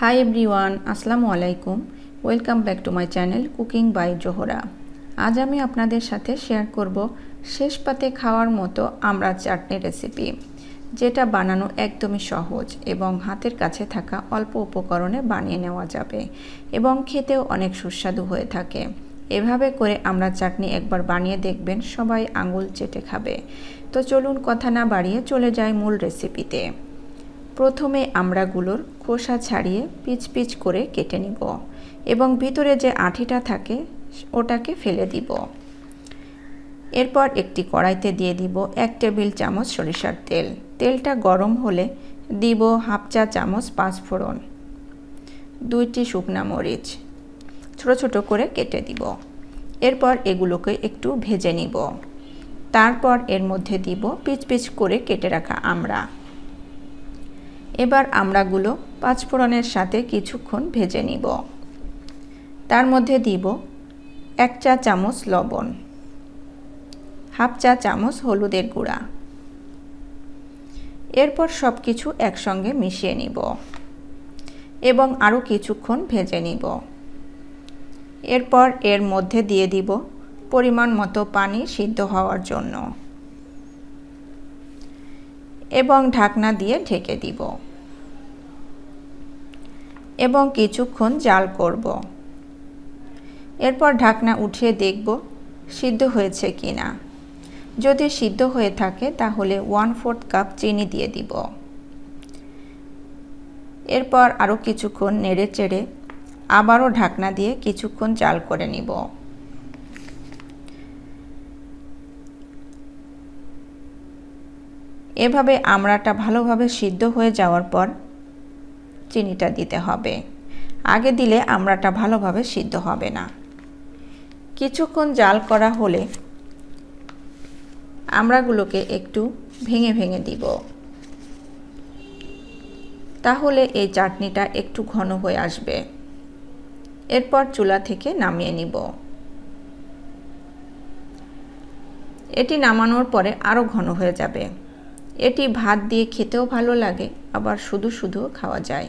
High everyone আসসালামু আলাইকুম। Welcome back to my channel cooking by Zohra আজ আমি আপনাদের সাথে শেয়ার করব শেষ পাতে খাওয়ার মতো আমরা চাটনি রেসিপি যেটা বানানো একদমই সহজ এবং হাতের কাছে থাকা অল্প উপকরণে বানিয়ে নেওয়া যাবে এবং খেতেও অনেক সুস্বাদু হয়ে থাকে। এভাবে করে আমরা চাটনি একবার বানিয়ে দেখবেন, সবাই আঙুল চেটে খাবে। তো চলুন কথা না বাড়িয়ে চলে যাই মূল রেসিপিতে প্রথমে আমড়াগুলোর খোসা ছাড়িয়ে পিচ পিচ করে কেটে নিব এবং ভিতরে যে আঠিটা থাকে, ওটাকে ফেলে দিব। এরপর একটি কড়াইতে দিয়ে দিব এক টেবিল চামচ সরিষার তেল। তেলটা গরম হলে দিব হাফ চা চামচ পাঁচফোড়ন দুইটি শুকনা মরিচ, ছোট ছোট করে কেটে দিব। এরপর এগুলোকে একটু ভেজে নিব। তারপর এর মধ্যে দিব পিচ পিচ করে কেটে রাখা আমড়া। এবার আমড়াগুলো পাঁচফোড়নের সাথে কিছুক্ষণ ভেজে নিব। তার মধ্যে দিব এক চা চামচ লবণ, হাফ চা চামচ হলুদের গুঁড়া। এরপর সব কিছু একসঙ্গে মিশিয়ে নিব এবং আরও কিছুক্ষণ ভেজে নিব। এরপর এর মধ্যে দিয়ে দিব পরিমাণ মতো পানি সিদ্ধ হওয়ার জন্য এবং ঢাকনা দিয়ে ঢেকে দিব। এবং কিছুক্ষণ জাল করব। এরপর ঢাকনা উঠিয়ে দেখব সিদ্ধ হয়েছে কি না যদি সিদ্ধ হয়ে থাকে, তাহলে ওয়ান ফোর্থ কাপ চিনি দিয়ে দিব। এরপর আরও কিছুক্ষণ নেড়ে চেড়ে আবারও ঢাকনা দিয়ে কিছুক্ষণ জাল করে নিব। এভাবে আমড়াটা ভালোভাবে সিদ্ধ হয়ে যাওয়ার পর চিনিটা দিতে হবে। আগে দিলে আমড়াটা ভালোভাবে সিদ্ধ হবে না। কিছুক্ষণ জাল করা হলে আমড়াগুলোকে একটু ভেঙে ভেঙে দিব। তাহলে এই চাটনিটা একটু ঘন হয়ে আসবে। এরপর চুলা থেকে নামিয়ে নিব। এটি নামানোর পরে আরও ঘন হয়ে যাবে। এটি ভাত দিয়ে খেতেও ভালো লাগে, আবার শুধু শুধুও খাওয়া যায়।